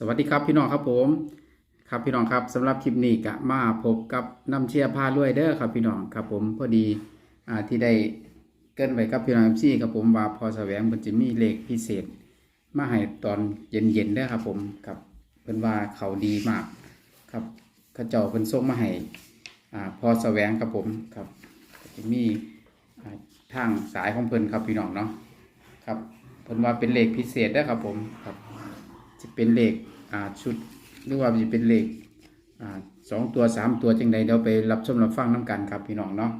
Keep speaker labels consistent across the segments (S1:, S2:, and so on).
S1: สวัสดีครับพี่น้องครับผม ครับพี่น้องครับสำหรับคลิปนี้กะมาพบกับน้ำเชียร์พาลุยเด้อครับพี่น้องครับผมพอดีอ่าที่ได้เกินไว้กับพี่น้องเอฟซีครับผมว่าพอแสวงมันจะมีเลขพิเศษ มาให้ตอนเย็นๆเด้ครับผมครับเพิ่นว่าเขาดีมากครับข้าเจ้าเพิ่นส่งมาให้อ่าพอแสวงครับผมครับจะมีอ่าทางสายของเพิ่นครับพี่น้องเนาะครับเพิ่นว่าเป็นเลขพิเศษเด้ครับผมครับ จะเป็นเลขอ่าชุดหรือว่าจะเป็นเลขอ่าสองตัวสามตัวจังใดเดี๋ยวไปรับชมรับฟังน้กันครับพี่น้องเนาะ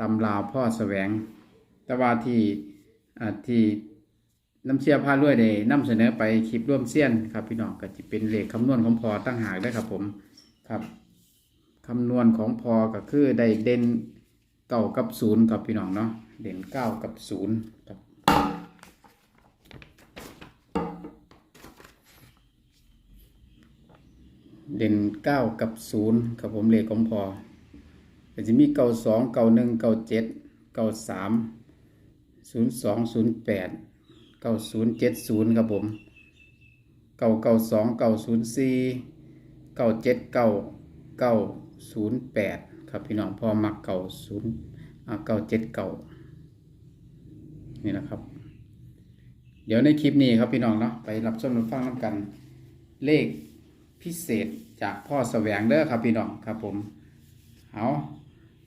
S1: ตำราวพ่อแสวง แต่ว่าที่อ่าที่น้ำเชียร์พาด้วยได้นำเสนอไปคลิปร่วมเสี้ยนครับพี่น้องก็จะเป็นเลขคำนวณของพอตั้งหากได้ครับผมครับคำนวณของพอก็คือได้เด่นเก้ากับศูนย์ครับพี่น้องเนาะเด่นเก้ากับศูนย์ครับ เด่นเก้ากับศูนย์ครับผมเลขของพอก็จะมีเก้าสองเก้าหนึ่งเก้าเจ็ดเก้าสามศูนย์สองศูนย์แปดเก้าศูนย์เจ็ดศูนย์ครับผมเก้าเก้าสองเก้าศูนย์สี่เก้าเจ็ดเก้าเก้าศูนย์แปดครับพี่น้องพอมักเก้าศูนย์เก้าเจ็ดเก้านี่นะครับ เดี๋ยวในคลิปนี้ครับพี่น้องเนาะไปรับชมรับฟังน้ำกัน เลขพิเศษ จากพ่อแสวงเด้อครับพี่น้องครับผมเอา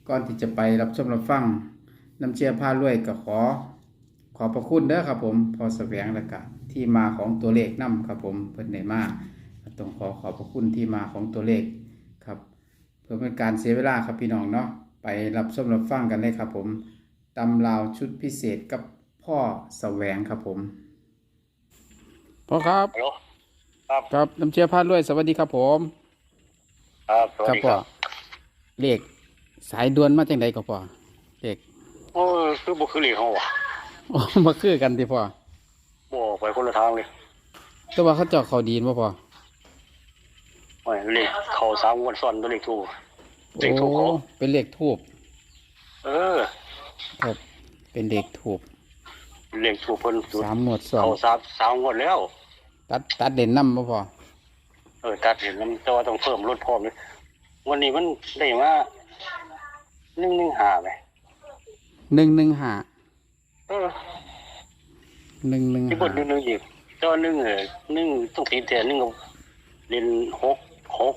S1: ก่อนที่จะไปรับชมรับฟังน้ำเชียร์พารวยก็ขอ ขอบพระคุณเด้อครับผมพ่อแสวงแล้วก็ที่มาของตัวเลขนํครับผมเพิ่นได้มาต้องขอขอบพระคุณที่มาของตัวเลขครับ เพื่อเป็นการเสียเวลาครับพี่น้องเนาะไปรับชมรับฟังกันเลยครับผมตำราวชุดพิเศษกับพ่อแสวงครับผมพ่อครับ
S2: ฮัลโหล ครับ
S1: ครับน้ำเชียร์พาดด้วยสวัสดีครับผม
S2: ครับสวัสดีครับ
S1: เลขสายด่วนมาจังใดก็พ่อเลข
S2: โอ้ยคือบุคือเหลีเขาวะ
S1: โอ้มาคือกันที่พ่อ
S2: บ่ไปคนละทางเลย
S1: แต่ว่าเขาเจาะเขาดีนบ่พ่อ
S2: โอ้ยเลขเขาสามงวันซ้อนตัวเลขถูกเลขทูปเขา
S1: โอ้เป็นเลขทูบ
S2: เออ
S1: ครับเป็นเลขทูบ
S2: เลขถูกเพิ่นจุด
S1: สามหนวดสอง
S2: เขาสามสามงวดแล้ว
S1: ตัดตัดเด่นน้ำบ่พ่อ
S2: เออตัดเห็นแล้วแต่ว่าต้องเพิ่มลดพร้อมเลยวันนี้มันได้มาหนึ่งหนึ่งหาไหม
S1: หนึ่งหนึ่งห้า
S2: เออ
S1: หนึ่งหนึ่ง
S2: ที่บ
S1: ห้าน
S2: หนึ่งหนึ่งอีกแต่ว่าหนึ่งเออหนึ่งต้องตีแต่หนึ่งกับเรียนหกหก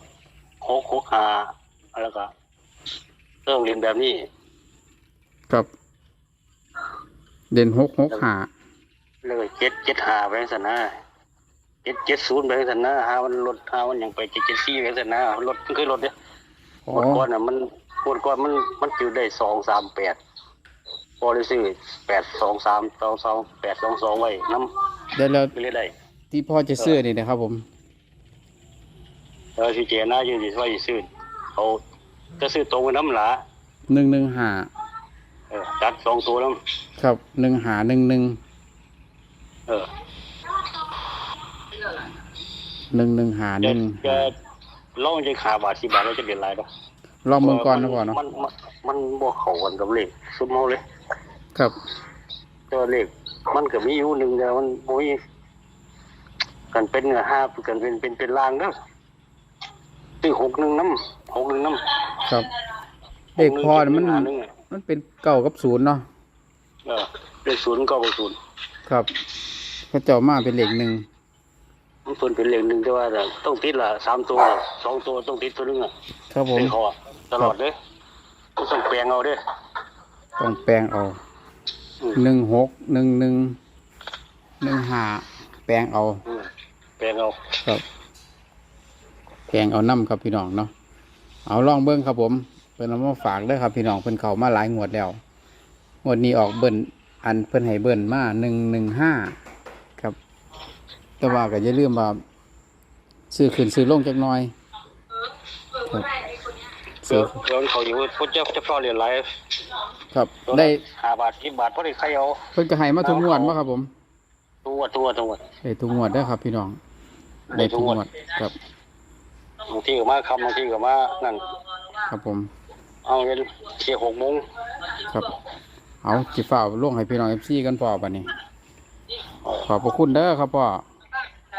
S2: หกหกหาแล้วก็เริ่มเรียนแบบนี้
S1: ครับ เด่นหกหกห้า
S2: แล้วก็เจ็ดเจ็ดหาไปสันนะ เจ็ดเจ็ดศูนย์ไปสันนะหาวันลดหาวันอย่างไปเจ็ดเจ็ดสี่ไปสันนะรถมันเคยรถเนี่ย
S1: อ๋อ
S2: หมดก่อนอะมันหมดก่อนมันมันจืดได้สองสามแปดพอได้ซื้อแปดสองสามสองสองแปดสองสองไว้น้
S1: เดี๋ยวแล้วำ
S2: ไปเรื่อยได้
S1: ที่พ่อจะซื้อนี่นะครับ ผม
S2: เออที่เจน่าอยู่ที่ว่าจะซื้อเขาจะซื้อตรงกับน้ำหลา
S1: หนึ่งหนึ่งห้า
S2: เออจัดสองตัวน้
S1: ครับหนึ่งหาหนึ่งหนึ่งำ
S2: เออ
S1: หนึ่งหนึ่งหาห
S2: จะ
S1: นึ่ง
S2: จะลองจะขาบาทสิบาทเราจะเปลี่ยนไรเนาะ
S1: ลองเมืองก่อนนะพ่อเนาะ
S2: มันมันมันบวกเขากันกับเลขสุดเมาเลย
S1: ครับ
S2: ตัวเลขมันก็มีอยู่หนึ่งแต่มันโอ้ยกันเป็นเนื้อห้ากันเป็นเป็นเป็นลางเด้อซื้อหกหนึ่งน้ำหกหนึ่งน้ำ
S1: ครับเลขพอน่ะมัน
S2: หกหงเจ็ดหงหาหงอะ
S1: มันเป็นเก้ากับศูนย์เนาะ
S2: เออเลขศูนย์ก็เป็นศูนย์
S1: ครับเขาเจ้ามาเป็นเลขหนึ่ง
S2: มันเพิ่นเป็นเลขหนึ่งแต่ว่าแต่ต้องติดละสามตัวสองตัวต้องติดตัวหนึงอะ
S1: ครับผม
S2: เป็นเขาอะตลอดเลยต้องแปลงเอาเด้อ
S1: ต้องแปลงเอา
S2: อืม
S1: หนึ่งหกหนึ่งหนึ่งหนึ่งห้าแปลงเอา
S2: อืมแปลงเอา
S1: ครับแปลงเอาน้ำครับพี่น้องเนาะเอาลองเบิ้งครับผมเพิ่นเอามาฝากเด้อครับพี่น้องเพิ่นเข้ามาหลายงวดแล้วงวดนี้ออกเบิ้นอันเพิ่นให้เบิ้นมาหนึ่งหนึ่งห้าครับ แต่ว่าก็อย่าลืมว่าซื้อขึ้นซื้อลงจักหน่อยครับซื้
S2: เดี๋ย
S1: อ
S2: วเดี๋ยวเขาอยู่พวกเจ้าเจ้าพ่อเรียนไร
S1: ครับ ได้
S2: ห้าบาทสิบบาทพอได้ใครเอา
S1: เพิ่นก็ให้มาทุกงวดมาครับผม
S2: ตัวตัวตัว
S1: ได้ทุกงวดเด้อครับ พี่น้อง
S2: ได้
S1: ได้
S2: ทุ
S1: ทุ
S2: ก
S1: ก
S2: ง
S1: ง
S2: วด
S1: วดครับ
S2: บางทีก็มาคำบางทีก็มานั่น
S1: ครับผม
S2: เอาเงินเที่ยหกโมง
S1: ครับ เอาจิฝ่าลงให้พี่น้องเอฟซีกันพ่อบัดนี้ ขอบพระคุณเด้อครับพ่อ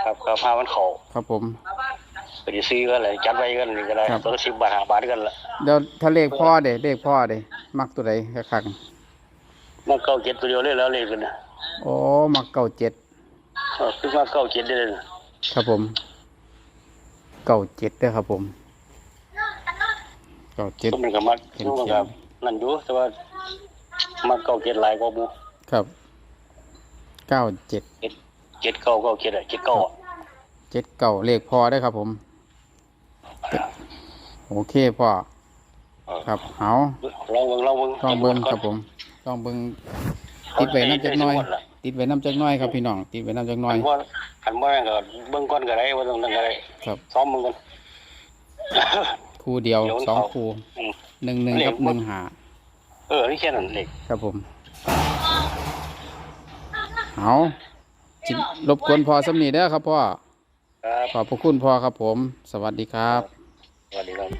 S2: ครับกับพามันเขา
S1: ครับผม
S2: ไปซื้อก็เลยจัดไว้กันนี่ก็ได้
S1: ครับ
S2: ตัวสิบบาทห้าบาทกันละ
S1: เดี๋ยวถ้าเลขพ่อเด้เลขพ่อเด้มักตัวใดคัก
S2: มันเก้าเจ็ดตัวเดียวเลยแล้วเลยกันนะ
S1: ๆโอ้มักเก้าเจ็ด
S2: เออคือว่าเก้าเจ็ดได้เลย
S1: ครับผมเก้าเจ็ดเด้อครับผมเก้าเจ็ด
S2: ก็มันก็มัก
S1: เห็น
S2: มัน
S1: เขีย
S2: ก็
S1: น
S2: นั่นอยู่แต่ว่ามักเก้าเจ็ดหลายกว่าบู
S1: ครับเก้าเจ็ด
S2: เจ็ดเก้าเก้าเจ็ดอะเจ็ดเก้าอะ
S1: เจ็ดเก้าเลขพ่อได้อครับผม โอเคพ่อ
S2: เออ
S1: ครับเอา
S2: ลองเบิ่งลองเบิ่ง
S1: ต้องเบิ้งครับผม ต้องเบิ้งติดไว้น้ำจักหน้อย ติดไว้น้ำจักหน้อยครับพี่น้อง ติดไว้น้ำจักหน้อย
S2: คันว่าคันว่าแม่งก็เบิ่งก่อนก็ได้ว่าต้องนั่นก็ได้
S1: ครับ
S2: ซ้อมมึงก่อน
S1: คู่เดียว
S2: เดี๋ยว
S1: สอง
S2: เอา
S1: คู่
S2: อืม
S1: หนึ่งหนึ่ง
S2: เลข
S1: กับหนึ่งหา
S2: เออนี่แค่นั้นเล็ก
S1: ครับผมเอา จิรบกวนพอสำนีเด้อครับพ่อ
S2: ครับ
S1: ขอบพระคุณพ่อครับผม สวัสดีครับ
S2: สวัสดีครับ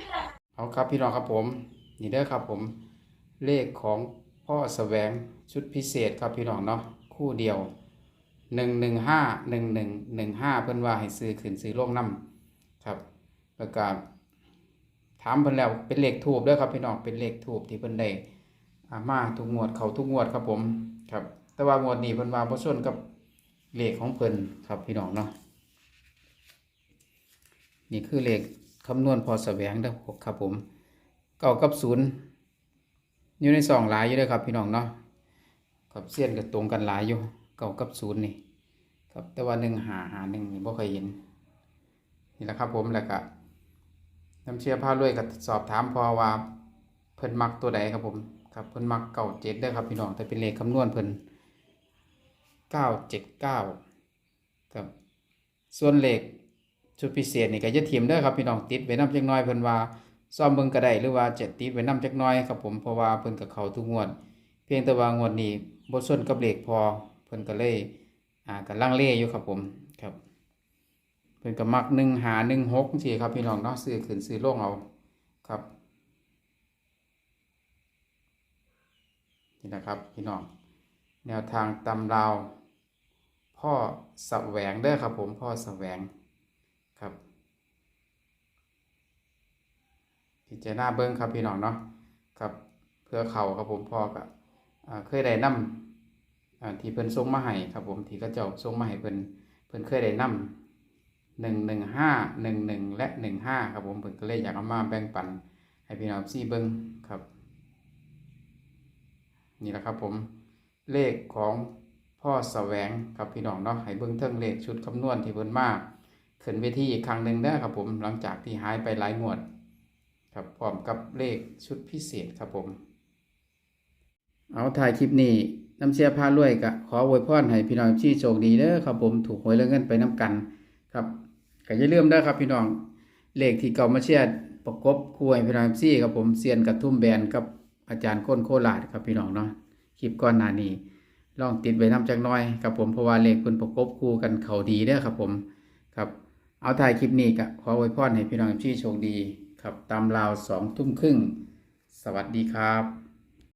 S1: เอาครับพี่น้องครับผม นี่เด้อครับผม เลขของพ่อแสวงชุดพิเศษครับพี่น้องเนาะคู่เดียวหนึ่งหนึ่งห้าหนึ่งหนึ่งหนึ่งห้าเพิ่นว่าให้ซื้อขึ้นซื้อลงน้ำครับแล้วก็ถามเพิ่นแล้วเป็นเลขทูบเด้อครับพี่น้องเป็นเลขทูบที่เพิ่นได้อามาทุกงวดเขาทุกงวดครับผมครับ แต่ว่างวดนี้เพิ่นว่าบ่ส่วนกับ เลขของเพิ่นครับพี่น้องเนาะนี่คือเลขคำนวณพอแสวงเด้ครับผมเก้ากับศูนย์อยู่ในสองหลายอยู่เด้อครับพี่น้องเนาะกับเสี้ยนก็ตรงกันหลายอยู่เก้ากับศูนย์นี่ครับแต่ว่าหนึ่งหาหาหนึ่งนี่บ่เคยเห็นนี่แหละครับผมแล้วก็น้ำเชื่อผ้ารวยก็สอบถามพอว่าเพิ่นมักตัวใดครับผมครับเพิ่นมักเก้าเจ็ดเด้ครับพี่น้องแต่เป็นเลขคำนวณเพิ่น เก้าเจ็ดเก้าครับส่วนเลขชุดพิเศษนี่ก็จะทีมเด้ครับพี่น้องติดไว้นำจักน้อยเพิ่นว่าซ่อมเบิ่งก็ได้หรือว่าจะติดไว้นำจักน้อยครับผมเพราะว่าเพิ่นก็เขาทุกงวด เพียงแต่ว่างวดนี้บ่ส่วนกับเลขพอเพิ่นก็เลยอ่าก็ลังเลอยู่ครับผมครับเพิ่นก็มัก1หา1 6จังซี่ครับพี่น้องเนาะซื้อขึ้นซื้อลงเอาครับนี่นะครับพี่น้องแนวทางตำราว พ่อแสวงเด้อครับผมพ่อแสวงครับ พิจารณาเบิ้งครับพี่น้องเนาะครับเพื่อเขาครับผมพ่อก็เคยได้นำอ่าที่เพิ่นส่งมาให้ครับผมที่เขาเจ้าส่งมาให้เพิ่นเพิ่นเคยได้นำหนึ่งหนึ่งห้าหนึ่งหนึ่งและหนึ่งห้าครับผมเพิ่นก็เลยอยากเอามาแบ่งปัน ให้พี่น้องซี่เบิ้งครับ นี่แหละครับผมเลขของ พ่อแสวงครับพี่น้องเนาะให้เบิ้งเทิงเลขชุดคำนวณที่เพิ่นมาขึ้นเวทีอีกครั้งหนึ่งเด้ครับผมหลังจากที่หายไปหลายงวด ครับพร้อมกับเลขชุดพิเศษครับผม เอาถ่ายคลิปนี้น้ำเชียพารวยกะขออวยพรให้พี่น้องที่โชคดีเด้อครับผมถูกหวยแล้วเงินไปน้ำกัน ครับก็อย่าลืมเด้อครับพี่น้องเลขที่เก่ามาเชียร์ประกบคู่ให้พี่น้องซี่ครับผมเซียนกับทุ่มแบนกับอาจารย์ก้นโคราชครับพี่น้องเนาะคลิปก่อนหน้านี้ ลองติดไว้น้ำจักน้อยครับผมเพราะว่าเลขเพิ่นประกบคู่กันเขาดีเด้อครับผมครับเอาถ่ายคลิปนี้ก็ขออวยพรให้พี่น้องที่โชคดีครับตามราวสองทุ่มครึ่ง สวัสดีครับ